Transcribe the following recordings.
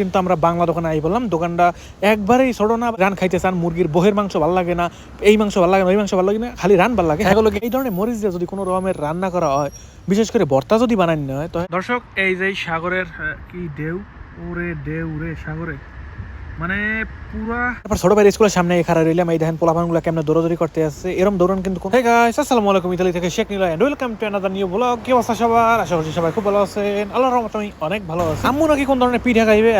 কিন্তু আমরা বাংলা দোকানে আই বললাম, দোকানটা একবারেই ছোট না, রান খাইতে চান, মুরগির বহের মাংস ভালো লাগে না, এই মাংস ভালো লাগে না, ওই মাংস ভালো লাগে না, খালি রান ভালো লাগে। এগুলো এই ধরনের মরিচ দিয়ে যদি কোনো রকমের রান্না করা হয়, বিশেষ করে ভর্তা যদি বানানো হয়, তো দর্শক, এই যে সাগরের কি ঢেউ ওরে ঢেউ রে সাগরে। মানে পুরা তারপর স্কুলের সামনে খাড়া রইলাম দৌড়ান কিন্তু শেখ সবার? আশা সবাই খুব ভালো অনেক ভালো কোন ধরনের পিঠা খাইবে?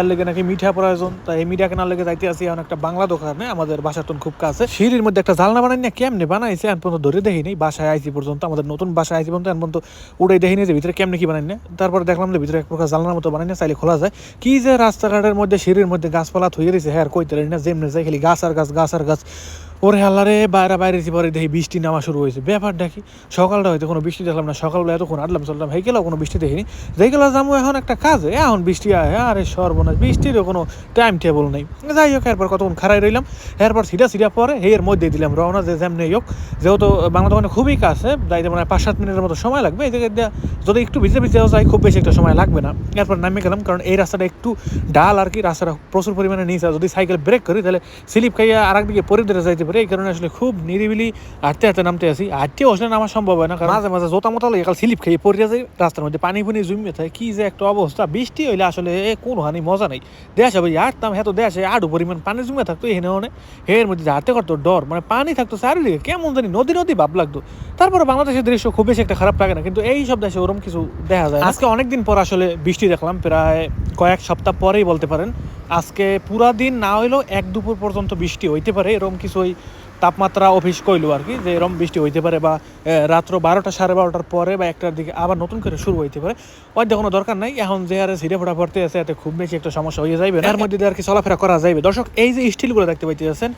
মিঠা প্রয়োজন। তাই কেনার যাইতে আসি বাংলা দোকানে। আমাদের বাসার তো খুব কাছে। সিঁড়ির মধ্যে একটা জালনা বানাই না কেমনে বানাইছে? এখন পর্যন্ত ধরে দেখিনি। বাসায় আইসি পর্যন্ত, আমাদের নতুন বাসায় আইছি পর্যন্ত, এখন পর্যন্ত উড়াই দেখিনি যে ভিতরে কেমনে কি বানাই না তারপরে দেখলাম যে ভিতরে এক প্রকার জালনার মতো বানাই না চাইলে খোলা যায়। কি যে রাস্তাঘাটের মধ্যে, সিঁড়ির মধ্যে গাছপালা থুয়ে দিয়েছে হ্যাঁ আর কইতে পারি না যেমনে যায় খালি গাছ আর গাছ গাছ আর গাছ ওরে হাল্লারে বাইরে বাইরে পরে দেখি বৃষ্টি নামা শুরু হয়েছে। ব্যাপারটা কি সকালটা হয়তো কোনো বৃষ্টি দেখলাম না, সকালবেলা এতক্ষণ আটলাম চললাম হয়ে গেলেও কোনো বৃষ্টি দেখিনি। যেই গেল যাব এখন একটা কাজে এখন বৃষ্টি আয়, আরে সর্বনাশ, বৃষ্টিরও কোনো টাইম টেবল নেই। যাই হোক, এরপর কতক্ষণ খারাই রইলাম, এরপর সিধা সিধা পরে এর মধ্যে দিলাম রওনা, যে যেমনি হোক। যেহেতু বাংলা দোকানে খুবই কাছে যাইতে মানে পাঁচ, সাত মিনিটের মতো সময় লাগবে, এই জায়গায় যদি একটু ভিজে ভিজে যাই, খুব বেশি একটা সময় লাগবে না। এরপর নামে গেলাম, কারণ এই রাস্তাটা একটু ডাল আর কি, রাস্তাটা প্রচুর পরিমাণে নিচে, যদি সাইকেল ব্রেক করি, তাহলে স্লিপ খাইয়া আর একদিকে পরে ধরে যাইতে পারে এই কারণে আসলে খুব নিরিবিলি হাঁটতে হাঁটতে নামতে আসি হাঁটতে আসলে নামা সম্ভব হয় না, কারণ মাঝে মাঝে জোতা মোতা লাগে স্লিপ খেয়ে পড়ে যায় রাস্তার মধ্যে, পানি ফুনি জমিয়ে থাকে। কি যে একটা অবস্থা, বৃষ্টি হইলে আসলে এ কোনো হানি মজা নেই। দেশে ভাই হাঁটতাম হ্যাঁ তো দেশে আড়ু পরিমাণ পানি জমে থাকতো এখানে ওনে এর মধ্যে হাঁটতে করতো ডর মানে পানি থাকতো চারিদিকে, কেমন জানি নদী নদী ভাব লাগতো। তারপরে বাংলাদেশের দৃশ্য খুব বেশি একটা খারাপ লাগে না, কিন্তু এই সব দেশে ওরকম কিছু দেখা যায় আজকে অনেকদিন পর আসলে বৃষ্টি দেখলাম, প্রায় কয়েক সপ্তাহ পরেই বলতে পারেন। আজকে পুরা দিন না হইলেও এক দুপুর পর্যন্ত বৃষ্টি হইতে পারে এরকম কিছু ওই তাপমাত্রা অফিস কইলো আর কি, যে এরকম বৃষ্টি হইতে পারে বা রাত্র বারোটা সাড়ে বারোটার পরে বা একটার দিকে আবার নতুন করে শুরু হইতে পারে। ওই কোনো দরকার নাই, এখন যে হারে ছিঁড়ে ফোটা পড়তে আছে, এতে খুব বেশি একটা সমস্যা হয়ে যাবে এর মধ্যে আর কি চলাফেরা করা যাবে দর্শক, এই যে স্টিলগুলো দেখতে পাইতেছেন,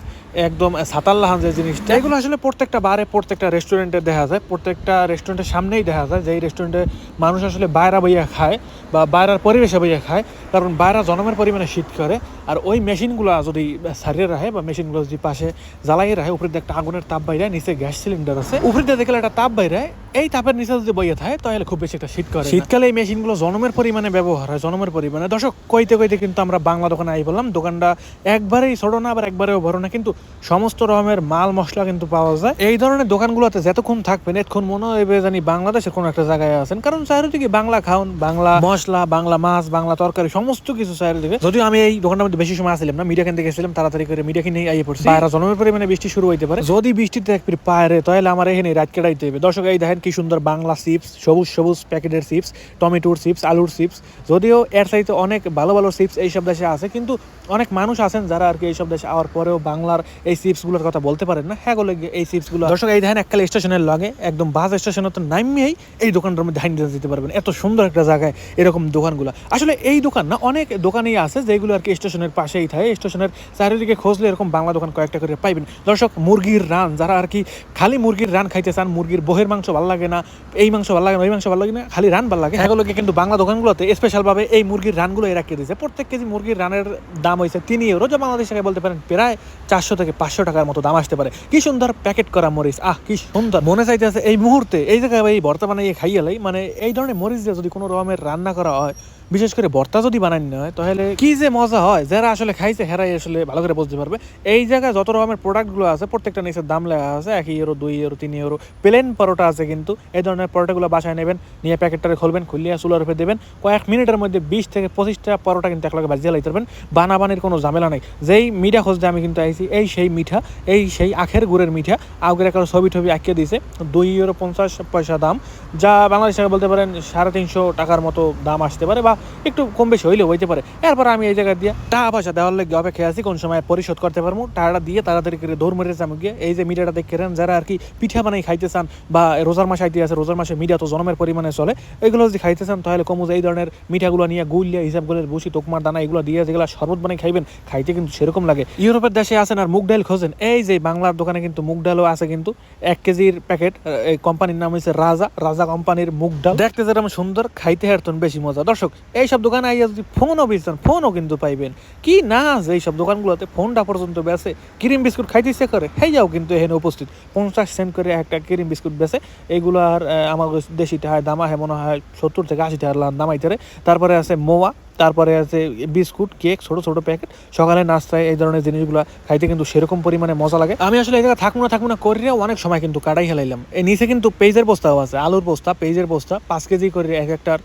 একদম সাতাল্লাহান যে জিনিসটা, এগুলো আসলে প্রত্যেকটা বারে প্রত্যেকটা রেস্টুরেন্টে দেখা যায়। প্রত্যেকটা রেস্টুরেন্টের সামনেই দেখা যায় যে এই রেস্টুরেন্টে মানুষ আসলে বাইরা বইয়া খায় বা বাইরের পরিবেশে বইয়া খায়, কারণ বাইরা জনমের পরিমাণে শীত করে। আর ওই মেশিনগুলো যদি সারিয়ে রাখে বা মেশিনগুলো যদি পাশে জ্বালাই রাখে উপরে দিয়ে একটা আগুনের তাপ বাইরে নিচে গ্যাস সিলিন্ডার আছে। উপরে দিয়ে দেখলে একটা তাপ বাইরে এই তাপের নিচে যদি বইয়ে থাকে, তাহলে খুব বেশি একটা শীত করে শীতকালে এই মেশিনগুলো জনমের পরিমাণে ব্যবহার হয়, জনমের পরিমাণে। দর্শক, কইতে কইতে কিন্তু আমরা বাংলা দোকানে আই বললাম, দোকানটা একবারেই ছোট না, আবার একবারেও বড় না, কিন্তু সমস্ত রকমের মাল, মশলা কিন্তু পাওয়া যায়। এই ধরনের দোকানগুলোতে যতক্ষণ থাকবেন, এতক্ষণ মনে হবে জানি বাংলাদেশের কোনো একটা জায়গায় আছেন। কারণ চারিদিকে বাংলা খাওন, বাংলা মশলা, বাংলা মাছ, বাংলা তরকারি, সমস্ত কিছু চারিদিকে। যদিও আমি এই দোকানটার মধ্যে বেশি সময় আসছিলাম না, মিডিয়া কিনতে গেছিলাম, তাড়াতাড়ি করে মিডিয়া কিনে আইয়ে পড়ছি। বাইরে জনমের পরিমাণে বৃষ্টি শুরু হইতে পারে। যদি বৃষ্টিতে এক পায়রে তাহলে আমার এখানে রাত কেটাইতে হবে। দর্শক, এই দেখেন কি সুন্দর বাংলা চিপস, সবুজ সবুজ প্যাকেটের চিপস, টমেটোর চিপস, আলুর চিপস। যদিও এর চাইতে অনেক ভালো ভালো চিপস এইসব দেশে আছে, কিন্তু অনেক মানুষ আছেন যারা আর কি এইসব দেশে আওয়ার পরেও বাংলার এই চিপসগুলোর কথা বলতে পারেন না। হ্যাঁ বলে এই চিপসগুলো দর্শক, এই দেখেন এককালে স্টেশনের লাগে, একদম বাস স্টেশনে তো নামিয়েই এই দোকানটার মধ্যে হাইন দিতে পারবেন। এত সুন্দর একটা জায়গায় এরকম দোকানগুলো। আসলে এই দোকান না, অনেক দোকানেই আছে যেগুলো আর কি স্টেশনের পাশেই থাকে। স্টেশনের চারিদিকে খোঁজলে এরকম বাংলা দোকান কয়েকটা করে পাইবেন। দর্শক মুরগির রান, যারা আর কি খালি মুরগির রান খাইতে চান, মুরগির বহের মাংস ভালো লাগে না, এই মাংস ভালো লাগে না, ওই মাংস ভালো লাগে না, খালি রান ভালো লাগে। এগুলোকে কিন্তু বাংলা দোকানগুলোতে স্পেশালভাবে এই মুরগির রানগুলো এরা কে দিয়েছে। প্রত্যেক কেজি মুরগির রানের দাম হয়েছে তিন ইউরো যা বাংলাদেশ বলতে পারেন প্রায় চারশো থেকে পাঁচশো টাকার মতো দাম আসতে পারে। কি সুন্দর প্যাকেট করা মরিচ, আহ, কি সুন্দর। মনে চাইতেছে এই মুহূর্তে, এই জায়গায় এই বর্তমানে এই খাইয়ালাই মানে এই ধরনের মরিচ দিয়ে যদি কোনো রকমের রান্না করা হয় বিশেষ করে ভর্তা যদি বানানো হয় তাহলে কি যে মজা হয়? যারা আসলে খাইছে, হেরাই আসলে ভালো করে বুঝতে পারবে। এই জায়গায় যত রকমের প্রোডাক্টগুলো আছে, প্রত্যেকটা নিচের দাম লেখা আছে, এক ইউরো দুই ইউরো তিন ইউরো প্লেন পরোটা আছে কিন্তু। এই ধরনের পরোটাগুলো বাসায় নেবেন, নিয়ে প্যাকেটটা খুলবেন, খুলিয়ে চুলার উপরে দেবেন। কয়েক মিনিটের মধ্যে বিশ থেকে পঁচিশটা পরোটা কিন্তু একলাগে বাজিয়ে লাইতে পারবেন। বানাবানির কোনো ঝামেলা নেই। যেই মিঠা খুঁজতে আমি কিন্তু আইছি, এই সেই মিঠা, এই সেই আখের গুড়ের মিঠা। আগের একটা ছবি টবি আঁকিয়ে দিয়েছে, দুই ইউরো পঞ্চাশ পয়সা দাম। যা বাংলাদেশ বলতে পারেন সাড়ে তিনশো টাকার মতো দাম আসতে পারে বা একটু কম বেশি হইলেও হইতে পারে। এরপর আমি এই জায়গায় দিয়ে টাকা পয়সা দেওয়ার লেগে অপেক্ষা আছি, কোন সময় পরিশোধ করতে পারব। টাকাটা দিয়ে তাড়াতাড়ি করে দৌড় মেরে যাব গিয়ে। এই যে মিডিয়াটা দেখেন যারা আর কি পিঠা বানাই খাইতে চান বা রোজার মাস আইতে আছে, রোজার মাসে মিডিয়া তো জনমের পরিমাণে চলে, এগুলো যদি খাইতে চান তাহলে কমু যে এই ধরনের মিঠাগুলো নিয়ে গুলিয়া হিসাব করে বসি তোকমার দানা এগুলো দিয়ে যেগুলো শরবত বানাই খাইবেন, খাইতে কিন্তু সেরকম লাগে। ইউরোপের দেশে আছেন আর মুগ ডাল খোঁজেন। এই যে বাংলার দোকানে কিন্তু মুগ ডালও আছে কিন্তু, এক কেজির প্যাকেট এই কোম্পানির নাম হচ্ছে রাজা রাজা কোম্পানির মুগ ডাল। দেখতে যেরকম সুন্দর, খাইতে হারতন বেশি মজা। দর্শক এইসব দোকানে আইয়া যদি ফোনও বেচতেন, ফোনও কিন্তু পাইবেন। কি না যে এইসব দোকানগুলোতে ফোনটা পর্যন্ত বেছে ক্রিম বিস্কুট খাইতেছে করে হেই যাও কিন্তু এখানে উপস্থিত। পঞ্চাশ সেন্ট করে একটা ক্রিম বিস্কুট বেছে এগুলো আর আমার দেশি হয় দামা হয় মনে হয় সত্তর থেকে আশি টাকার দামাইতে তারপরে আছে মোয়া তারপরে আছে বিস্কুট, কেক, ছোট ছোট প্যাকেট। সকালে নাস্তায় এই ধরনের জিনিসগুলো খাইতে কিন্তু সেরকম পরিমাণে মজা লাগে। আমি আসলে এই জায়গায় থাকব না থাকব না করিয়া অনেক সময় কিন্তু কাটাই হেলাইলাম এই নিচে কিন্তু পেজের বস্তাও আছে, আলুর বস্তা পেজের বস্তা, পাঁচ কেজি করে এক একটার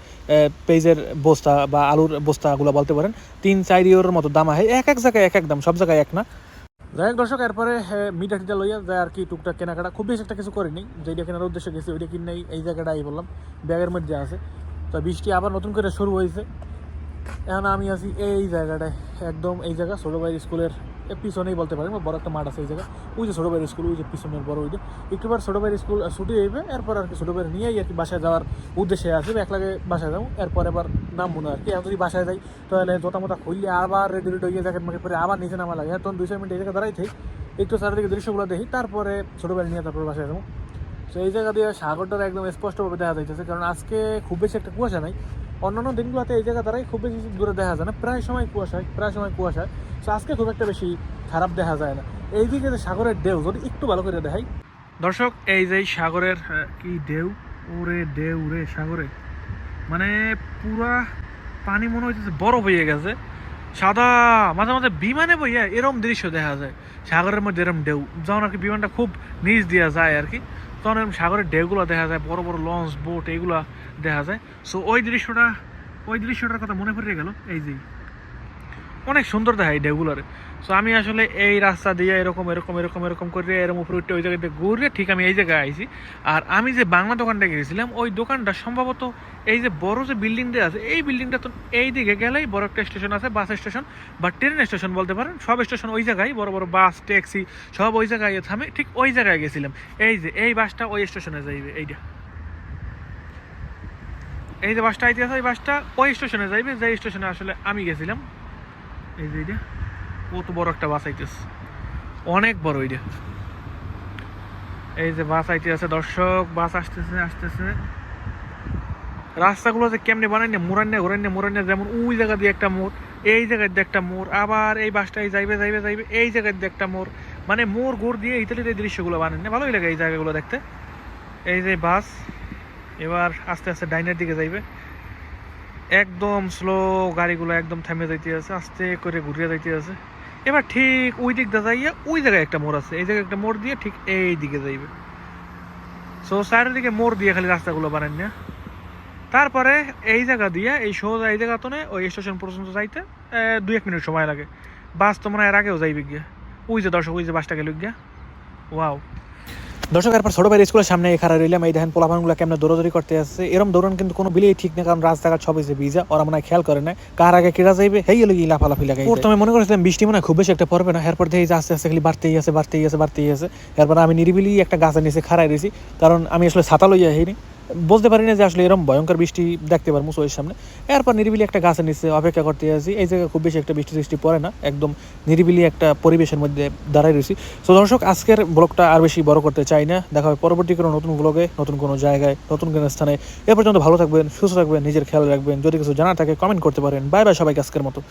পেজের বস্তা বা আলুর বস্তাগুলো বলতে পারেন, তিন, চার ইউরোর মতো দাম হয় এক এক জায়গায়, এক এক দাম, সব জায়গায় এক না। যাই হোক দর্শক, এরপরে মিঠা টিটা লইয়া যায় আর কি টুকটাক কেনাকাটা। খুব বেশি একটা কিছু করিনি যেটা কেনার উদ্দেশ্যে গেছি, ওইটা কিনেই এই জায়গাটা বললাম, ব্যাগের মধ্যে আছে। তো বৃষ্টি আবার নতুন করে শুরু হয়েছে। এখন আমি আছি এই জায়গাটায়, একদম এই জায়গা, ছোটো ভাইয়ের স্কুলের পিছনেই বলতে পারেন, বড় একটা মাঠ আছে এই জায়গা। ওই যে ছোটো ভাইয়ের স্কুল, ওই যে পিছনের বড় ওই যে। একটুবার ছোটো ভাইয়ের স্কুল ছুটি হইবে, এরপর আর কি ছোটো ভাইয়ের নিয়েই আর কি বাসায় যাওয়ার উদ্দেশ্যে আছে। এক লাগে বাসায় যাব, এরপর এবার নামবো না আর কি। এখন যদি বাসায় যাই, তাহলে জোতা মোতা খুললে আবার রেডি রেডি হয়ে জ্যাকেট মাকে পরে আবার নিচে নামা লাগে। তখন দুই, চার মিনিট এই জায়গায় দাঁড়াই থাকি একটু চারিদিকে দৃশ্যগুলো দেখি, তারপরে ছোটো নিয়ে তারপরে বাসায় যাব। তো এই জায়গা দিয়ে সাগরটা একদম স্পষ্টভাবে দেখা যাইতেছে, কারণ আজকে খুব বেশি একটা কুয়াশা নাই। অন্যান্য দিনগুলোতে এই জায়গা দ্বারাই খুব বেশি দূরে দেখা যায় না। প্রায় সময় কুয়াশায়, প্রায় সময় কুয়াশায়। তো আজকে খুব একটা বেশি খারাপ দেখা যায় না। এইদিকে যে সাগরের ঢেউ, যদি একটু ভালো করে দেখাই। দর্শক, এই যে সাগরের কি ঢেউ? ওরে ঢেউ রে সাগরে। মানে পুরা পানি মনে হইতেছে বরফ হয়ে গেছে। সাদা, মাঝে মাঝে বিমানে বইয়া এরম দৃশ্য দেখা যায়। সাগরের মধ্যে এরম ঢেউ। যখন আর কি বিমানটা খুব নিচ দিয়া যায় আর কি। তখন এরকম সাগরের ঢেউগুলো দেখা যায়, বড় বড় লঞ্চ বোট এগুলা দেখা যায়। সো ওই দৃশ্যটা ওই দৃশ্যটার কথা মনে পড়ে গেল, এই যে। অনেক সুন্দর দেখায় ঢেউগুলোর। সো আমি আসলে এই রাস্তা দিয়ে এরকম এরকম এরকম এরকম করে এরকম উপরে উঠে ওই জায়গাতে ঘুরে ঠিক আমি এই জায়গায় আইছি। আর আমি যে বাংলা দোকানটা গেছিলাম, ওই দোকানটা সম্ভবত এই যে বড় যে বিল্ডিংটা আছে, এই বিল্ডিংটা তো এই দিকে গেলেই বড় একটা স্টেশন আছে বাস স্টেশন বা ট্রেন স্টেশন বলতে পারেন। সব স্টেশন ওই জায়গায়, বড় বড় বাস ট্যাক্সি সব ওই জায়গায় থামে ঠিক ওই জায়গায় গেছিলাম। এই যে, এই বাসটা ওই স্টেশনে যাইবে এইটা এই যে বাসটা আইতে আছে এই বাসটা ওই স্টেশনে যাইবে যে স্টেশনে আসলে আমি গেছিলাম। এই যে এইটা কত বড় একটা বাস আইতেছে। অনেক বড় এইটা এই যে বাস আইতে আছে দর্শক, বাস আসতেছে আসতেছে। রাস্তাগুলো যে কেমনে বানাই না মুরান্না ঘুরান্না যেমন ওই জায়গা দিয়ে একটা মোড়, এই জায়গায় দিয়ে একটা মোড়, আবার এই বাসটাই যাইবে যাইবে যাইবে, এই জায়গায় দিয়ে একটা মোড়। মানে মোড় গোড় দিয়ে ইতালির এই দৃশ্যগুলো বানান না ভালোই লাগে এই জায়গাগুলো দেখতে। এই যে বাস, এবার আস্তে আস্তে ডাইনের দিকে যাইবে। একদম স্লো গাড়িগুলো একদম থেমে যাইতে আছে আস্তে করে ঘুরিয়ে যাইতে আছে এবার ঠিক ওই দিক দিয়ে যাইয়া ওই জায়গায় একটা মোড় আছে। এই জায়গায় একটা মোড় দিয়ে ঠিক এই দিকে যাইবে। সো চারিদিকে মোড় দিয়ে খালি রাস্তাগুলো বানান না। তারপরে এই জায়গা দিয়ে, এই সোজা এই জায়গা তো ওই স্টেশন পর্যন্ত যাইতে দুই এক মিনিট সময় লাগে। বাস তো মনে হয় এর আগেও যাইবে গিয়া। ওই যে দর্শক, ওই যে বাসটা গেল গিয়া ওয়াও দর্শক, এরপর ছোট ভাইয়ের স্কুলের সামনে খারা রইলাম। এই দেখেন, পোলাপানগুলো কেমন দৌড়াদৌড়ি করতে আসছে। এরকম দৌড়ান কিন্তু কোনো বিলেই ঠিক না কারণ রাস্তাঘাট সব হয়েছে ভিজা, ওরা মনে খেয়াল করে না কার আগে কেড়া যাইবে? হেই এলো গিয়ে লাফালাফি লাগে প্রথমে মনে করেছিলাম বৃষ্টি মনে খুব বেশি একটা পড়বে না, এরপর দেখি যে আস্তে আস্তে খালি বাড়তেই আছে বাড়তেই আছে বাড়তেই আছে। এরপর আমি নিরিবিলি একটা গাছের নিচে খাড়াই রয়েছি কারণ আমি আসলে ছাতা লইয়া হইনি বলতে পারি না যে আসলে এরকম ভয়ঙ্কর বৃষ্টি দেখতে পারব চোখের সামনে। এরপর নিরিবিলি একটা গাছের নিচে অপেক্ষা করতে আছি এই জায়গায় খুব বেশি একটা বৃষ্টি টিষ্টি পড়ে না, একদম নিরিবিলি একটা পরিবেশের মধ্যে দাঁড়াই রয়েছি। তো দর্শক, আজকের ব্লগটা আর বেশি বড় করতে চাই না। দেখা হবে পরবর্তী কোনো নতুন ব্লগে, নতুন কোনো জায়গায়, নতুন কোনো স্থানে। এ পর্যন্ত ভালো থাকবেন, সুস্থ থাকবেন, নিজের খেয়াল রাখবেন। যদি কিছু জানা থাকে কমেন্ট করতে পারেন। বাই বাই সবাইকে আজকের মতো।